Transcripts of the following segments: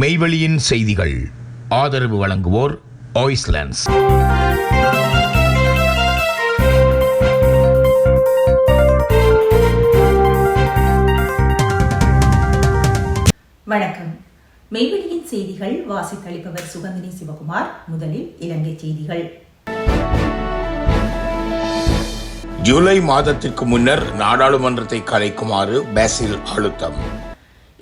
மெய்வெளியின் செய்திகள். ஆதரவு வழங்குவோர் ஆய்ஸ்லாண்ட்ஸ் வணக்கம். மெய்வெளியின் செய்திகள் வாசித்தளிப்பவர் சுகந்தினி சிவகுமார் முதலில் இலங்கை செய்திகள். ஜூலை மாதத்திற்கு முன்னர் நாடாளுமன்றத்தை கலைக்குமாறு பேசில் அழுத்தம்.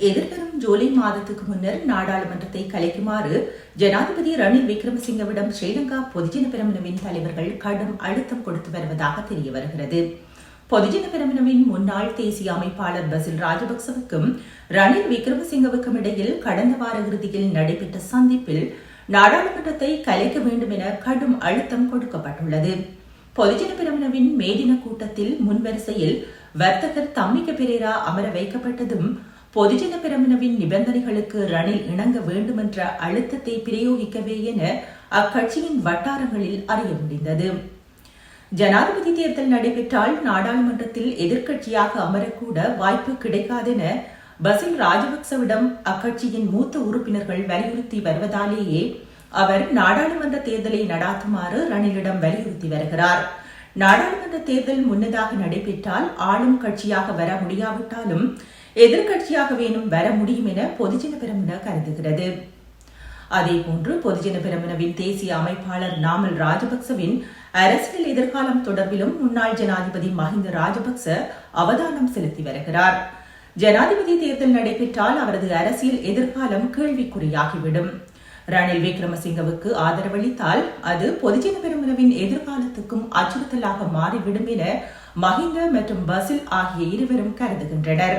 எதிர்வரும் ஜூலை மாதத்துக்கு முன்னர் நாடாளுமன்றத்தை கலைக்குமாறு ஜனாதிபதி ரணில் விக்ரமசிங்கவிடம் ஸ்ரீலங்கா பொதுஜன பெரமுனவின் தலைவர்கள் கடும் அழுத்தம் கொடுத்து வருவதாக தெரிய வருகிறது. பொதுஜன பெரமுனவின் முன்னாள் தேசிய அமைப்பாளர் பசில் ராஜபக்சவுக்கும் ரணில் விக்ரமசிங்கவுக்கும் இடையில் கடந்த வார இறுதியில் நடைபெற்ற சந்திப்பில் நாடாளுமன்றத்தை கலைக்க வேண்டும் என கடும் அழுத்தம் கொடுக்கப்பட்டுள்ளது. பொதுஜன பெரமுனவின் மேதின கூட்டத்தில் முன்வரிசையில் வர்த்தகர் தம்மிக்க பெரேரா அமர வைக்கப்பட்டதும் பொதுஜன பெரமுனவின் நிபந்தனைகளுக்கு ரணில் இணங்க வேண்டுமென்ற அழுத்தத்தை பிரயோகிக்கவே என அக்கட்சியின் வட்டாரங்களில் அறிய முடிந்தது. ஜனாதிபதி தேர்தல் நடைபெற்றால் நாடாளுமன்றத்தில் எதிர்க்கட்சியாக அமரக்கூட வாய்ப்பு கிடைக்காதென பசில் ராஜபக்சவிடம் அக்கட்சியின் மூத்த உறுப்பினர்கள் வலியுறுத்தி வருவதாலேயே அவர் நாடாளுமன்ற தேர்தலை நடாத்துமாறு ரணிலிடம் வலியுறுத்தி வருகிறார். நாடாளுமன்ற தேர்தல் முன்னதாக நடைபெற்றால் ஆளும் கட்சியாக வர முடியாவிட்டாலும் எதிர்கட்சியாக வேணும் வர முடியும் என பொதுஜன பெரமுன கருதுகிறது. அதேபோன்று பொதுஜன பெரமுனவின் தேசிய அமைப்பாளர் நாமல் ராஜபக்சவின் அரசியல் எதிர்காலம் தொடர்பிலும் முன்னாள் ஜனாதிபதி மஹிந்த ராஜபக்ச அவதானம் செலுத்தி வருகிறார். ஜனாதிபதி தேர்தல் நடைபெற்றால் அவரது அரசியல் எதிர்காலம் கேள்விக்குறியாகிவிடும். ரணில் விக்ரமசிங்கவுக்கு ஆதரவளித்தால் அது பொதுஜன பெருமளவின் எதிர்காலத்துக்கும் அச்சுறுத்தலாக மாறிவிடும் என மஹிந்த மற்றும் பசில் ஆகிய இருவரும் கருதுகின்றனர்.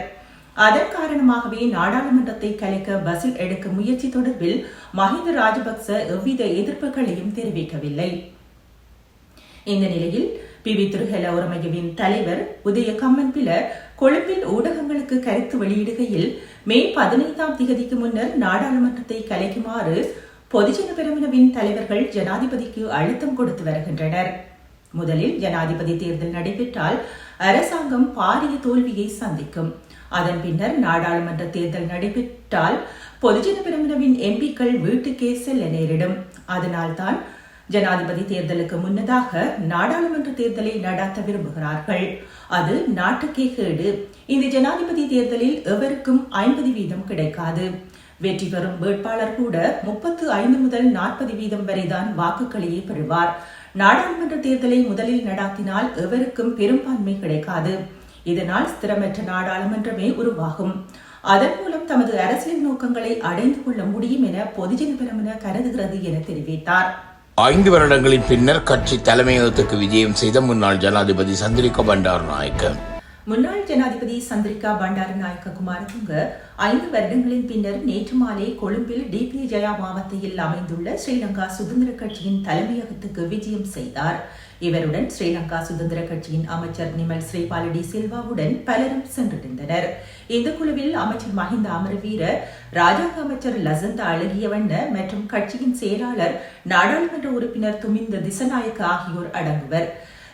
அதன் காரணமாகவே நாடாளுமன்றத்தை கலைக்க பசில் எடுக்கும் முயற்சி தொடர்பில் மஹிந்த ராஜபக்ச எவ்வித எதிர்ப்புகளையும் தெரிவிக்கவில்லை. இந்த நிலையில் பிவி திருஹெல உரமையவின் தலைவர் உதய கம்மன்பில கொழும்பில் ஊடகங்களுக்கு கருத்து வெளியிடுகையில் மே பதினைந்தாம் திகதிக்கு முன்னர் நாடாளுமன்றத்தை கலைக்குமாறு பொதுஜன பெருமினவின் தலைவர்கள் ஜனாதிபதிக்கு அழுத்தம் கொடுத்து வருகின்றனர். முதலில் ஜனாதிபதி தேர்தல் நடைபெற்றால் அரசாங்கம் பாரிய தோல்வியை சந்திக்கும். அதன் பின்னர் நாடாளுமன்ற தேர்தல் நடைபெற்றால் பொதுஜன பெருமினவின் எம்பிக்கள் வீட்டுக்கே செல்ல நேரிடும். அதனால்தான் ஜனாதிபதி தேர்தலுக்கு முன்னதாக நாடாளுமன்ற தேர்தலை நடாத்த விரும்புகிறார்கள். அது நாட்டுக்கே கேடு. இந்த ஜனாதிபதி தேர்தலில் எவருக்கும் ஐம்பது வீதம் கிடைக்காது. வெற்றி பெறும் வேட்பாளர் கூட முப்பத்து ஐந்து முதல் நாற்பது வீதம் வரைதான் வாக்குகளையே பெறுவார். நாடாளுமன்ற தேர்தலை முதலில் நடாத்தினால் எவருக்கும் பெரும்பான்மை கிடைக்காது. இதனால் ஸ்திரமற்ற நாடாளுமன்றமே உருவாகும். அதன் மூலம் தமது அரசியல் நோக்கங்களை அடைந்து கொள்ள முடியும் என பொதுஜன பெரமுன கருதுகிறது என தெரிவித்தார். ஐந்து வருடங்களின் பின்னர் கட்சி தலைமையகத்துக்கு விஜயம் செய்த முன்னாள் ஜனாதிபதி சந்திரிகா பண்டார் நாயக்க முன்னாள் ஜனாதிபதி சந்திரிகா பண்டாரநாயக்க குமாரதுங்க ஐந்து வருடங்களின் பின்னர் நேற்று மாலை கொழும்பில் டிபி ஜயா மாவட்டத்தில் அமைந்துள்ள ஸ்ரீலங்கா சுதந்திர கட்சியின் தலைமையகத்துக்கு விஜயம் செய்தார். இவருடன் ஸ்ரீலங்கா சுதந்திர கட்சியின் அமைச்சர் நிமல் ஸ்ரீபாலடி சில்வாவுடன் பலரும் சென்றடைந்தனர் இந்த குழுவில் அமைச்சர் மஹிந்த அமரவீர ராஜாங்க அமைச்சர் லசந்த அழகியவண்ண மற்றும் கட்சியின் செயலாளர் நாடாளுமன்ற உறுப்பினர் துமிந்த திசநாயக்க ஆகியோர் அடங்குவர்.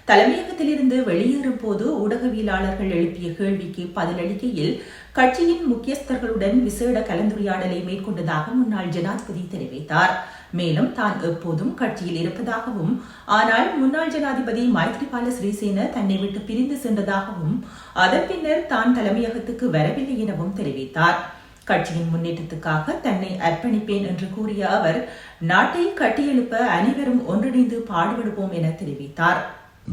தலைமையகத்திலிருந்து வெளியேறும் போது ஊடகவியலாளர்கள் எழுப்பிய கேள்விக்கு பதிலளிக்கையில் கட்சியின் முக்கியஸ்தர்களுடன் விசேட கலந்துரையாடலை மேற்கொண்டதாக முன்னாள் ஜனாதிபதி தெரிவித்தார். மேலும் தான் எப்போதும் கட்சியில் இருப்பதாகவும் ஆனால் முன்னாள் ஜனாதிபதி மைத்ரிபால சிறிசேன தன்னை விட்டு பிரிந்து சென்றதாகவும் அதன் பின்னர் தான் தலைமையகத்துக்கு வரவில்லை எனவும் தெரிவித்தார். கட்சியின் முன்னேற்றத்துக்காக தன்னை அர்ப்பணிப்பேன் என்று கூறிய அவர் நாட்டை கட்டியெழுப்ப அனைவரும் ஒன்றிணைந்து பாடுபடுவோம் என தெரிவித்தார்.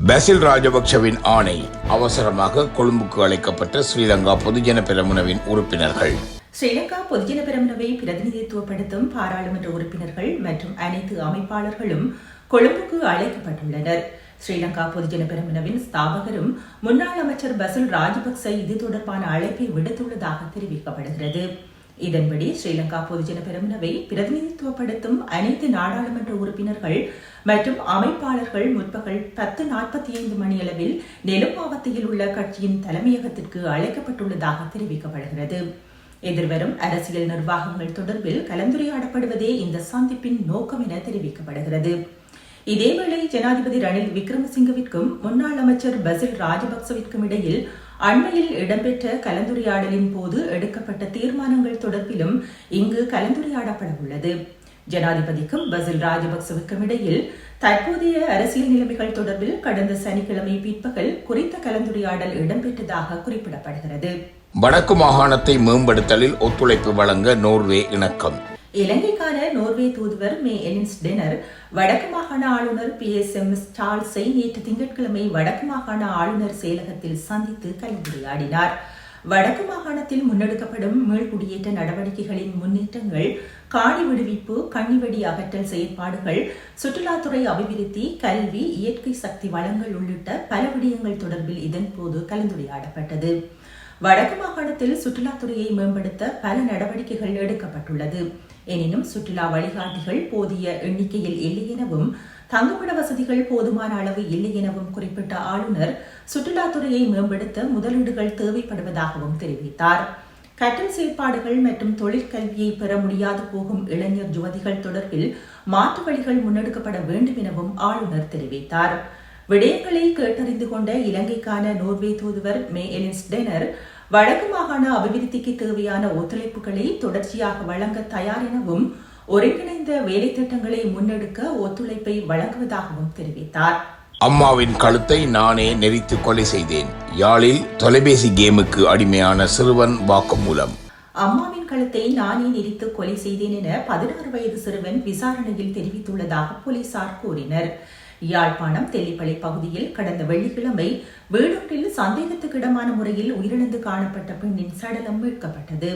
பசில் ராஜபக்சவின் ஆணை அவசரமாக கொழும்புக்கு அழைக்கப்பட்ட ஸ்ரீலங்கா பொதுஜன பெரமுனவின் உறுப்பினர்கள். ஸ்ரீலங்கா பொதுஜன பெரமுனவை பிரதிநிதித்துவப்படுத்தும் பாராளுமன்ற உறுப்பினர்கள் மற்றும் அனைத்து அமைப்பாளர்களும் கொழும்புக்கு அழைக்கப்பட்டுள்ளனர். ஸ்ரீலங்கா பொதுஜன பெரமுனவின் ஸ்தாபகரும் முன்னாள் அமைச்சர் பசில் ராஜபக்ச இது தொடர்பான அழைப்பை விடுத்துள்ளதாக தெரிவிக்கப்படுகிறது. இதன்படி ஸ்ரீலங்கா பொதுஜன பெரமுனவை பிரதிநிதித்துவப்படுத்தும் அனைத்து நாடாளுமன்ற உறுப்பினர்கள் மற்றும் அமைப்பாளர்கள் முற்பகல் பத்து நாற்பத்தி ஐந்து மணியளவில் நெலுமாவத்தையில் உள்ள கட்சியின் தலைமையகத்திற்கு அழைக்கப்பட்டுள்ளதாக தெரிவிக்கப்படுகிறது. எதிர்வரும் அரசியல் நிர்வாகங்கள் தொடர்பில் கலந்துரையாடப்படுவதே இந்த சந்திப்பின் நோக்கம் என தெரிவிக்கப்படுகிறது. இதேவேளை ஜனாதிபதி ரணில் விக்ரமசிங்கவிற்கும் முன்னாள் அமைச்சர் பசில் ராஜபக்சவிற்கும் இடையில் அண்மையில் இடம்பெற்ற கலந்துரையாடலின் போது எடுக்கப்பட்ட தீர்மானங்கள் தொடர்பிலும் இங்கு கலந்துரையாடப்பட உள்ளது. ஜனாதிபதிக்கும் பசில் ராஜபக்சவுக்கும் இடையில் தற்போதைய அரசியல் நிலைமைகள் தொடர்பில் கடந்த சனிக்கிழமை பிற்பகல் குறித்த கலந்துரையாடல் இடம்பெற்றதாக குறிப்பிடப்படுகிறது. வடக்கு மாகாணத்தை மேம்படுத்தலில் ஒத்துழைப்பு வழங்க நோர்வே இணக்கம். இலங்கைக்கான நோர்வே தூதுவர் மே எலின்ஸ் டெனர் வடக்கு மாகாண ஆளுநர் பி எஸ் எம் ஸ்டால்ஸை நேற்று திங்கட்கிழமை வடக்கு மாகாண ஆளுநர் செயலகத்தில் சந்தித்து கலந்துரையாடினார். வடக்கு மாகாணத்தில் முன்னெடுக்கப்படும் மீள்குடியேற்ற நடவடிக்கைகளின் முன்னேற்றங்கள் காணி விடுவிப்பு கண்ணிவெடி அகற்றல் செயற்பாடுகள் சுற்றுலாத்துறை அபிவிருத்தி கல்வி இயற்கை சக்தி வளங்கள் உள்ளிட்ட பல விடயங்கள் தொடர்பில் இதன்போது கலந்துரையாடப்பட்டது. வடக்கு மாகாணத்தில் சுற்றுலாத்துறையை மேம்படுத்த பல நடவடிக்கைகள் எடுக்கப்பட்டுள்ளது. எனினும் சுற்றுலா வழிகாட்டிகள் போதிய எண்ணிக்கையில் இல்லை எனவும் தங்குமிட வசதிகள் போதுமான அளவு இல்லை எனவும் குறிப்பிட்ட ஆளுநர் சுற்றுலாத்துறையை மேம்படுத்த முதலீடுகள் தேவைப்படுவதாகவும் தெரிவித்தார். கற்றல் செயற்பாடுகள் மற்றும் தொழிற்கல்வியை பெற முடியாது போகும் இளைஞர் யுவதிகள் தொடர்பில் மாற்று வழிகள் முன்னெடுக்கப்பட வேண்டும் எனவும் ஆளுநர் தெரிவித்தார். விடயங்களை கேட்டறிந்து கொண்ட இலங்கைக்கான நோர்வே தூதுவர் மே எலின்ஸ் டெனர் வடக்கு மாகாண அபிவிருத்திக்கு தேவையான ஒத்துழைப்புகளை தொடர்ச்சியாக வழங்க தயார் எனவும் ஒருங்கிணைந்த வேலை திட்டங்களை முன்னெடுக்க ஒத்துழைப்பை வழங்குவதாகவும் தெரிவித்தார். அம்மாவின் கழுத்தை நானே நெரித்து கொலை செய்தேன். யாழில் தொலைபேசி கேமுக்கு அடிமையான சிறுவன் வாக்குமூலம். அம்மாவின் கழுத்தை நானே நெரித்து கொலை செய்தேன் என பதினாறு வயது சிறுவன் விசாரணையில் தெரிவித்துள்ளதாக போலீசார் கூறினர். யாழ்ப்பாணம் தெல்லிப்பளை பகுதியில் கடந்த வெள்ளிக்கிழமை வீடொன்றில் சந்தேகத்துக்கிடமான முறையில் உயிரிழந்து காணப்பட்ட பெண்ணின் சடலம் மீட்கப்பட்டது.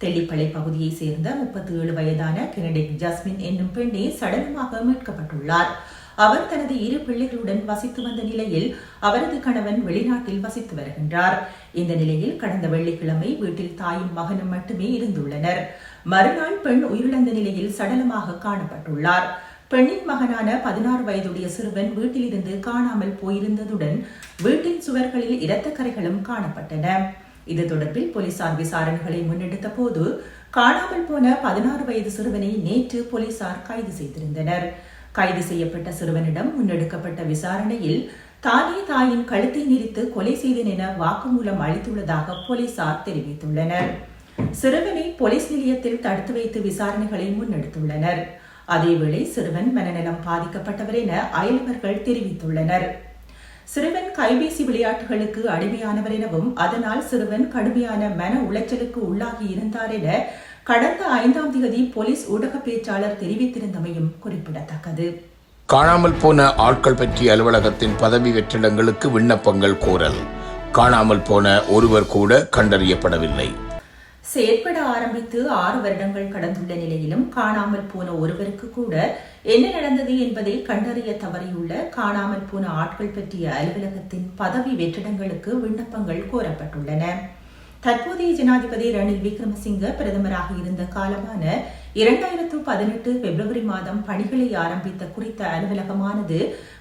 தெல்லிப்பளை பகுதியைச் சேர்ந்த முப்பத்தி ஏழு வயதான கெனடிக் ஜஸ்மின் என்னும் பெண்ணே சடலமாக மீட்கப்பட்டுள்ளார். அவர் தனது இரு பிள்ளைகளுடன் வசித்து வந்த நிலையில் அவரது கணவன் வெளிநாட்டில் வசித்து வருகின்றார். இந்த நிலையில் கடந்த வெள்ளிக்கிழமை வீட்டில் தாயும் மகனும் மட்டுமே இருந்துள்ளனர். மறுநாள் பெண் உயிரிழந்த நிலையில் சடலமாக காணப்பட்டுள்ளார். பெண்ணின் மகனான பதினாறு வயதுடைய சிறுவன் வீட்டிலிருந்து காணாமல் போயிருந்ததுடன் வீட்டின் சுவர்களில் இரத்தக்கரைகளும் காணப்பட்டன. இது தொடர்பில் போலீசார் விசாரணைகளை முன்னெடுத்த போது காணாமல் போன பதினாறு வயது சிறுவனை நேற்று போலீசார் கைது செய்திருந்தனர். கைது செய்யப்பட்ட சிறுவனிடம் முன்னெடுக்கப்பட்ட விசாரணையில் தானே தாயின் கழுத்தை நெறித்து கொலை செய்தேன் என வாக்குமூலம் அளித்துள்ளதாக போலீசார் தெரிவித்துள்ளனர். சிறுவனை போலீஸ் நிலையத்தில் தடுத்து வைத்து விசாரணைகளை முன்னெடுத்துள்ளனர். அதேவேளை சிறுவன் மனநலம் பாதிக்கப்பட்டவர் என அயலவர்கள் தெரிவித்துள்ளனர். சிறுவன் கைபேசி விளையாட்டுகளுக்கு அடிமையானவர் எனவும் அதனால் சிறுவன் கடுமையான மன உளைச்சலுக்கு உள்ளாகி இருந்தார் என கடந்த ஐந்தாம் தேதி போலீஸ் ஊடக பேச்சாளர் தெரிவித்திருந்தமையும் குறிப்பிடத்தக்கது. காணாமல் போன ஆட்கள் பற்றிய அலுவலகத்தின் பதவி வெற்றிடங்களுக்கு விண்ணப்பங்கள் கோரல். காணாமல் போன ஒருவர் கூட கண்டறியப்படவில்லை. செயற்பட ஆரம்பித்து ஆறு வருடங்கள் கடந்துள்ள நிலையிலும் காணாமல் போன ஒருவருக்கு கூட என்ன நடந்தது என்பதை கண்டறிய தவறியுள்ள காணாமல் போன ஆட்கள் பற்றிய அலுவலகத்தின் பதவி வெற்றிடங்களுக்கு விண்ணப்பங்கள் கோரப்பட்டுள்ளன. தற்போதைய ஜனாதிபதி ரணில் விக்ரமசிங்க பிரதமராக இருந்த காலமான இரண்டாயிரத்து பதினெட்டு பிப்ரவரி மாதம் பணிகளை ஆரம்பித்த குறித்த அலுவலகமானது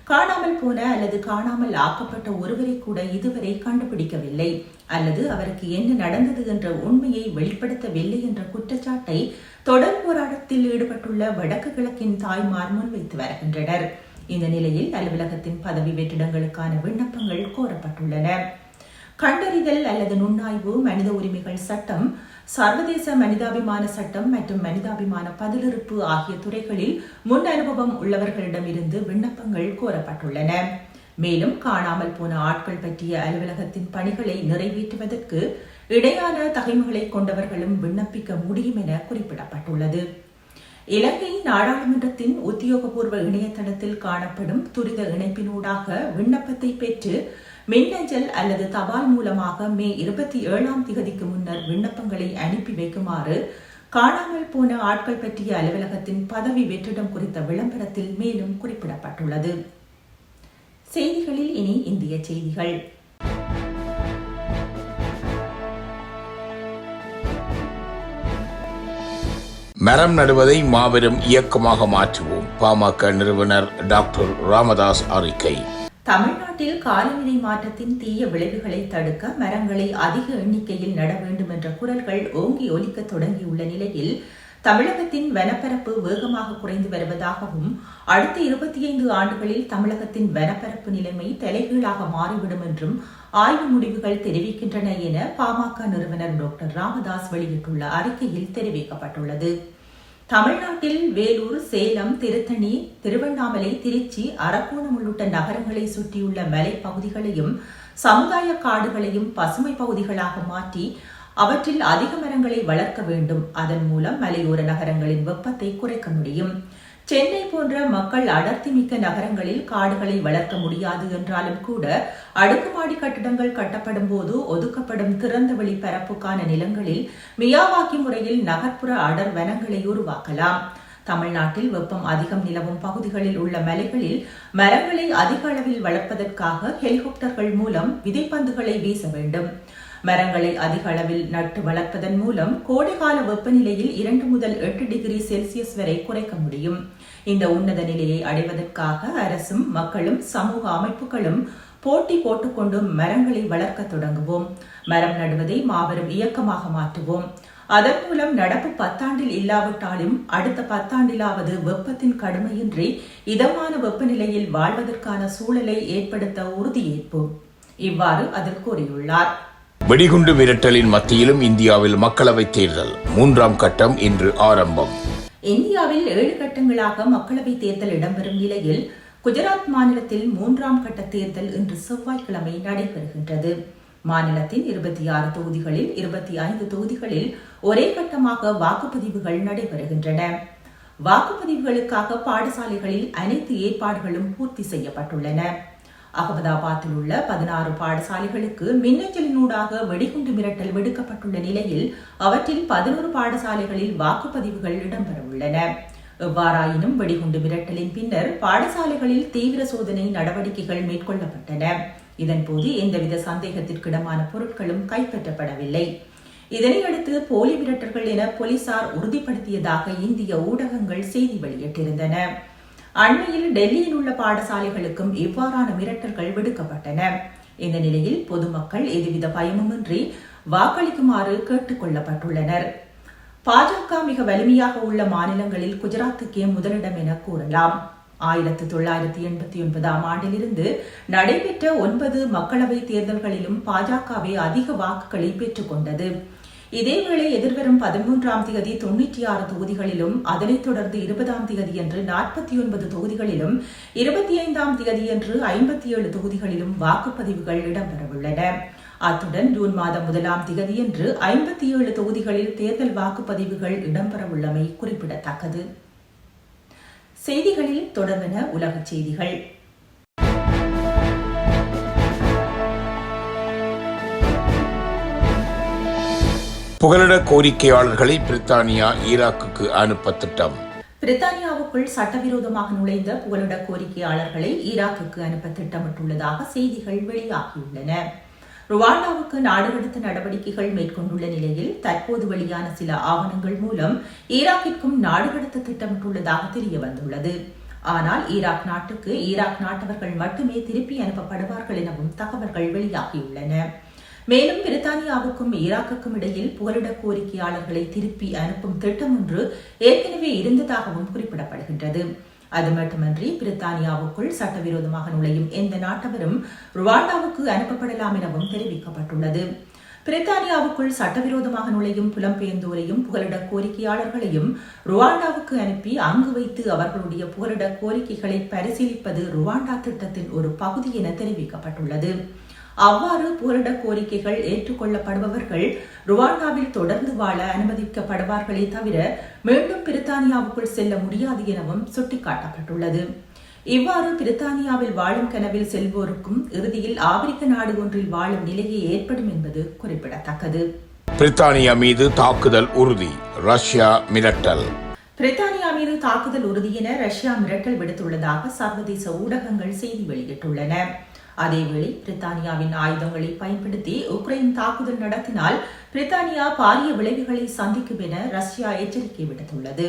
காணாமல் போன அல்லது காணாமல் ஆக்கப்பட்ட ஒருவரை கூட இதுவரை கண்டுபிடிக்கவில்லை. அல்லது அவருக்கு என்ன நடந்தது என்ற உண்மையை வெளிப்படுத்தவில்லை என்ற குற்றச்சாட்டை தொடர் போராட்டத்தில் ஈடுபட்டுள்ள வடக்கு கிழக்கின் தாய்மார் முன்வைத்து வருகின்றனர். இந்த நிலையில் அலுவலகத்தின் பதவி வெற்றிடங்களுக்கான விண்ணப்பங்கள் கோரப்பட்டுள்ளன. கண்டறிதல் அல்லது நுண்ணாய்வு மனித உரிமைகள் சட்டம் சர்வதேச மனிதாபிமான சட்டம் மற்றும் மனிதாபிமான பதிலிருப்பு ஆகிய துறைகளில் முன் அனுபவம் உள்ளவர்களிடமிருந்து விண்ணப்பங்கள் கோரப்பட்டுள்ளன. மேலும் காணாமல் போன ஆட்கள் பற்றிய அலுவலகத்தின் பணிகளை நிறைவேற்றுவதற்கு இடையான தகைமைகளை கொண்டவர்களும் விண்ணப்பிக்க முடியும் என குறிப்பிடப்பட்டுள்ளது. இலங்கை நாடாளுமன்றத்தின் உத்தியோகபூர்வ இணையதளத்தில் காணப்படும் துரித இணைப்பினூடாக விண்ணப்பத்தை பெற்று மின்னஞ்சல் அல்லது தபால் மூலமாக மே இருபத்தி ஏழாம் திகதிக்கு முன்னர் விண்ணப்பங்களை அனுப்பி வைக்குமாறு காணாமல் போன ஆட்கள் பற்றிய அலுவலகத்தின் பதவி வெற்றிடம் குறித்த விளம்பரத்தில் மேலும் குறிப்பிடப்பட்டுள்ளது. செய்திகளில் இனி இந்திய செய்திகள். மரம் நடுவதை மாபெரும் இயக்கமாக மாற்றுவோம். பாமக நிறுவனர் டாக்டர் ராமதாஸ் அறிக்கை. தமிழ்நாட்டில் காலநிலை மாற்றத்தின் தீய விளைவுகளை தடுக்க மரங்களை அதிக எண்ணிக்கையில் நட வேண்டும் என்ற குரல்கள் ஓங்கி ஒலிக்க தொடங்கியுள்ள நிலையில் தமிழகத்தின் வனப்பரப்பு வேகமாக குறைந்து வருவதாகவும் அடுத்த இருபத்தி ஐந்து ஆண்டுகளில் தமிழகத்தின் வனப்பரப்பு நிலைமை தலைகீழாக மாறிவிடும் என்றும் ஆய்வு முடிவுகள் தெரிவிக்கின்றன என பாமக நிறுவனர் டாக்டர் ராமதாஸ் வெளியிட்டுள்ள அறிக்கையில் தெரிவிக்கப்பட்டுள்ளது. தமிழ்நாட்டில் வேலூர் சேலம் திருத்தணி திருவண்ணாமலை திருச்சி அரக்கோணம் உள்ளிட்ட நகரங்களை சுற்றியுள்ள மலைப்பகுதிகளையும் சமுதாய காடுகளையும் பசுமை பகுதிகளாக மாற்றி அவற்றில் அதிக மரங்களை வளர்க்க வேண்டும். அதன் மூலம் மலையோர நகரங்களின் வெப்பத்தை குறைக்க முடியும். சென்னை போன்ற மக்கள் அடர்த்தி மிக்க நகரங்களில் காடுகளை வளர்க்க முடியாது என்றாலும் கூட அடுக்குமாடி கட்டிடங்கள் கட்டப்படும் போது ஒதுக்கப்படும் திறந்தவெளி பரப்புக்கான நிலங்களில் மியாவாக்கி முறையில் நகர்ப்புற அடர் வனங்களை உருவாக்கலாம். தமிழ்நாட்டில் வெப்பம் அதிகம் நிலவும் பகுதிகளில் உள்ள மலைகளில் மரங்களை அதிக அளவில் வளர்ப்பதற்காக ஹெலிகாப்டர்கள் மூலம் விதைப்பந்துகளை வீச வேண்டும். மரங்களை அதிக அளவில் நட்டு வளர்ப்பதன் மூலம் கோடைகால வெப்பநிலையில் இரண்டு முதல் எட்டு டிகிரி செல்சியஸ் வரை குறைக்க முடியும். இந்த உன்னத நிலையை அடைவதற்காக அரசும் மக்களும் சமூக அமைப்புகளும் போட்டி போட்டுக்கொண்டும் மரங்களை வளர்க்க தொடங்குவோம். மரம் நடுவதை மாபெரும் இயக்கமாக மாற்றுவோம். அதன் மூலம் நடப்பு பத்தாண்டில் இல்லாவிட்டாலும் அடுத்த பத்தாண்டிலாவது வெப்பத்தின் கடுமையின்றி இதமான வெப்பநிலையில் வாழ்வதற்கான சூழலை ஏற்படுத்த உறுதியேற்போம். இவ்வாறு அதில் கூறியுள்ளார். வெடிகுண்டு மிரட்டலின் மத்தியிலும் இந்தியாவில் மக்களவைத் தேர்தல் மூன்றாம் கட்டம் இன்று ஆரம்பம். இந்தியாவில் ஏழு கட்டங்களாக மக்களவைத் தேர்தல் இடம்பெறும் நிலையில் குஜராத் மாநிலத்தில் மூன்றாம் கட்ட தேர்தல் இன்று செவ்வாய்க்கிழமை நடைபெறுகின்றது. மாநிலத்தின் இருபத்தி ஆறு தொகுதிகளில் இருபத்தி ஐந்து தொகுதிகளில் ஒரே கட்டமாக வாக்குப்பதிவுகள் நடைபெறுகின்றன. வாக்குப்பதிவுகளுக்காக பாடசாலைகளில் அனைத்து ஏற்பாடுகளும் பூர்த்தி செய்யப்பட்டுள்ளன. அகமதாபாத்தில் உள்ள பதினாறு பாடசாலைகளுக்கு மின்னஞ்சலினூடாக வெடிகுண்டு மிரட்டல் விடுக்கப்பட்டுள்ள நிலையில் அவற்றில் பதினோரு பாடசாலைகளில் வாக்குப்பதிவுகள் இடம்பெறவுள்ளன. எவ்வாறாயினும் வெடிகுண்டு மிரட்டலின் பின்னர் பாடசாலைகளில் தீவிர சோதனை நடவடிக்கைகள் மேற்கொள்ளப்பட்டன. இதன்போது எந்தவித சந்தேகத்திற்கிடமான பொருட்களும் கைப்பற்றப்படவில்லை. இதனையடுத்து போலி மிரட்டல்கள் என போலீசார் உறுதிப்படுத்தியதாக இந்திய ஊடகங்கள் செய்தி வெளியிட்டிருந்தன. அண்மையில் டெல்லியில் உள்ள பாடசாலைகளுக்கும் இவ்வாறான மிரட்டல்கள் விடுக்கப்பட்டன. இந்த நிலையில் பொதுமக்கள் எதுவித பயமுமின்றி வாக்களிக்குமாறு கேட்டுக் கொள்ளப்பட்டுள்ளனர். பாஜக மிக வலிமையாக உள்ள மாநிலங்களில் குஜராத்துக்கே முதலிடம் என கூறலாம். ஆயிரத்தி தொள்ளாயிரத்தி எண்பத்தி ஒன்பதாம் ஆண்டிலிருந்து நடைபெற்ற ஒன்பது மக்களவை தேர்தல்களிலும் பாஜகவே அதிக வாக்குகளை பெற்றுக் கொண்டது. இதேவேளை எதிர்வரும் பதிமூன்றாம் தேதி தொன்னூற்றி ஆறு தொகுதிகளிலும் அதனைத் தொடர்ந்து இருபதாம் தேதியன்று நாற்பத்தி ஒன்பது தொகுதிகளிலும் இருபத்தி ஐந்தாம் தேதியன்று ஐம்பத்தி ஏழு தொகுதிகளிலும் வாக்குப்பதிவுகள் இடம்பெறவுள்ளன. அத்துடன் ஜூன் மாதம் முதலாம் தேதியன்று ஐம்பத்தி ஏழு தொகுதிகளில் தேர்தல் வாக்குப்பதிவுகள் இடம்பெறவுள்ளமை குறிப்பிடத்தக்கது. செய்திகளில் தொடர்பென உலகச் செய்திகள். புகலிட கோரிக்கையாளர்களை பிரித்தானியா ஈராக்குக்கு அனுப்ப திட்டம் பிரித்தானியாவுக்குள் சட்டவிரோதமாக நுழைந்த புகலிட கோரிக்கையாளர்களை ஈராக்குக்கு அனுப்ப திட்டமிட்டுள்ளதாக செய்திகள் வெளியாகியுள்ளன. ருவாண்டாவுக்கு நாடுகடத்த நடவடிக்கைகள் மேற்கொண்டுள்ள நிலையில் தற்போது வெளியான சில ஆவணங்கள் மூலம் ஈராக்கிற்கும் நாடுகடுத்த திட்டமிட்டுள்ளதாக தெரிய வந்துள்ளது ஆனால் ஈராக் நாட்டுக்கு ஈராக் நாட்டவர்கள் மட்டுமே திருப்பி அனுப்பப்படுவார்கள் எனவும் தகவல்கள் வெளியாகியுள்ளன. மேலும் பிரித்தானியாவுக்கும் ஈராக்குக்கும் இடையில் புகலிட கோரிக்கையாளர்களை திருப்பி அனுப்பும் திட்டம் ஒன்று ஏற்கனவே இருந்ததாகவும் குறிப்பிடப்படுகின்றது. அது மட்டுமன்றி பிரித்தானியாவுக்குள் சட்டவிரோதமாக நுழையும் எந்த நாட்டவரும் ருவாண்டாவுக்கு அனுப்பப்படலாம் எனவும் தெரிவிக்கப்பட்டுள்ளது. பிரித்தானியாவுக்குள் சட்டவிரோதமாக நுழையும் புலம்பெயர்ந்தோரையும் புகலிட கோரிக்கையாளர்களையும் ருவாண்டாவுக்கு அனுப்பி அங்கு வைத்து அவர்களுடைய புகலிட கோரிக்கைகளை பரிசீலிப்பது ருவாண்டா திட்டத்தின் ஒரு பகுதி என தெரிவிக்கப்பட்டுள்ளது. அவ்வாறு புகலிட கோரிக்கைகள் ஏற்றுக்கொள்ளப்படுபவர்கள் ருவாண்டாவில் தொடர்ந்து வாழ அனுமதிக்கப்படுவார்களே தவிர மீண்டும் பிரித்தானியாவுக்குள் செல்ல முடியாது எனவும் சுட்டிக்காட்டப்பட்டுள்ளது. இவ்வாறு பிரித்தானியாவில் வாழும் கனவில் செல்வோருக்கும் இறுதியில் ஆப்பிரிக்க நாடு ஒன்றில் வாழும் நிலையே ஏற்படும் என்பது குறிப்பிடத்தக்கது. பிரித்தானியா மீது தாக்குதல் உறுதி ரஷ்யா மிரட்டல். பிரித்தானியா மீது தாக்குதல் உறுதி என ரஷ்யா மிரட்டல் விடுத்துள்ளதாக சர்வதேச ஊடகங்கள் செய்தி வெளியிட்டுள்ளன. அதேவேளை பிரித்தானியாவின் ஆயுதங்களை பயன்படுத்தி உக்ரைன் தாக்குதல் நடத்தினால் பிரித்தானியா பாரிய விளைவுகளை சந்திக்கும் என ரஷ்யா எச்சரிக்கை விடுத்துள்ளது.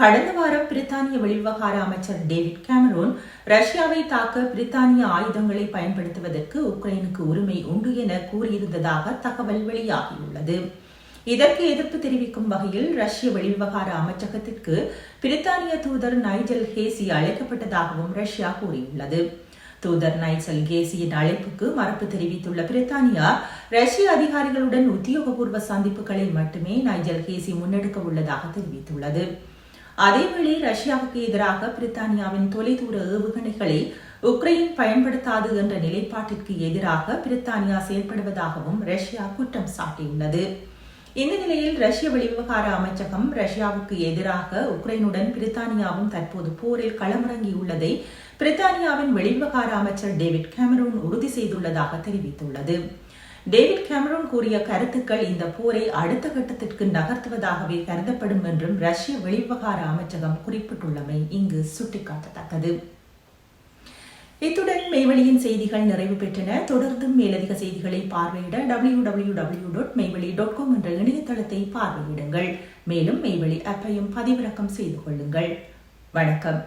கடந்த வாரம் பிரித்தானிய வெளிவிவகார அமைச்சர் டேவிட் கேமரூன் ரஷ்யாவை தாக்க பிரித்தானிய ஆயுதங்களை பயன்படுத்துவதற்கு உக்ரைனுக்கு உரிமை உண்டு என கூறியிருந்ததாக தகவல் வெளியாகியுள்ளது. இதற்கு எதிர்ப்பு தெரிவிக்கும் வகையில் ரஷ்ய வெளிவிவகார அமைச்சகத்திற்கு பிரித்தானிய தூதர் நைஜல் ஹேசி அழைக்கப்பட்டதாகவும் ரஷ்யா கூறியுள்ளது. தூதர் நைசல் கேசியின் அழைப்புக்கு மறுப்பு தெரிவித்துள்ள பிரித்தானியா ரஷ்ய அதிகாரிகளுடன் உத்தியோகபூர்வ சந்திப்புகளை மட்டுமே நைஜல் கேசி முன்னெடுக்க உள்ளதாக தெரிவித்துள்ளது. அதேவேளை ரஷ்யாவுக்கு எதிராக பிரித்தானியாவின் தொலைதூர ஏவுகணைகளை உக்ரைன் பயன்படுத்தாது என்ற நிலைப்பாட்டிற்கு எதிராக பிரித்தானியா செயல்படுவதாகவும் ரஷ்யா குற்றம் சாட்டியுள்ளது. இந்த நிலையில் ரஷ்ய வெளிவிவகார அமைச்சகம் ரஷ்யாவுக்கு எதிராக உக்ரைனுடன் பிரித்தானியாவும் தற்போது போரில் களமிறங்கியுள்ளதை பிரித்தானியாவின் வெளிவிவகார அமைச்சர் டேவிட் கேமரூன் உறுதி செய்துள்ளதாக தெரிவித்துள்ளது. டேவிட் கேமரூன் கூறிய கருத்துக்கள் இந்த போரை அடுத்த கட்டத்திற்கு நகர்த்துவதாகவே கருதப்படும் என்றும் ரஷ்ய வெளிவிவகார அமைச்சகம் குறிப்பிட்டுள்ளமை இங்கு சுட்டிக்காட்டத்தக்கது. இத்துடன் மெய்வெளியின் செய்திகள் நிறைவு பெற்றன. தொடர்ந்தும் மேலதிக செய்திகளை பார்வையிட W W W dot Meiveli dot com என்ற இணையதளத்தை பார்வையிடுங்கள். மேலும் மெய்வெளி ஆப்பையும் பதிவிறக்கம் செய்து கொள்ளுங்கள். வணக்கம்.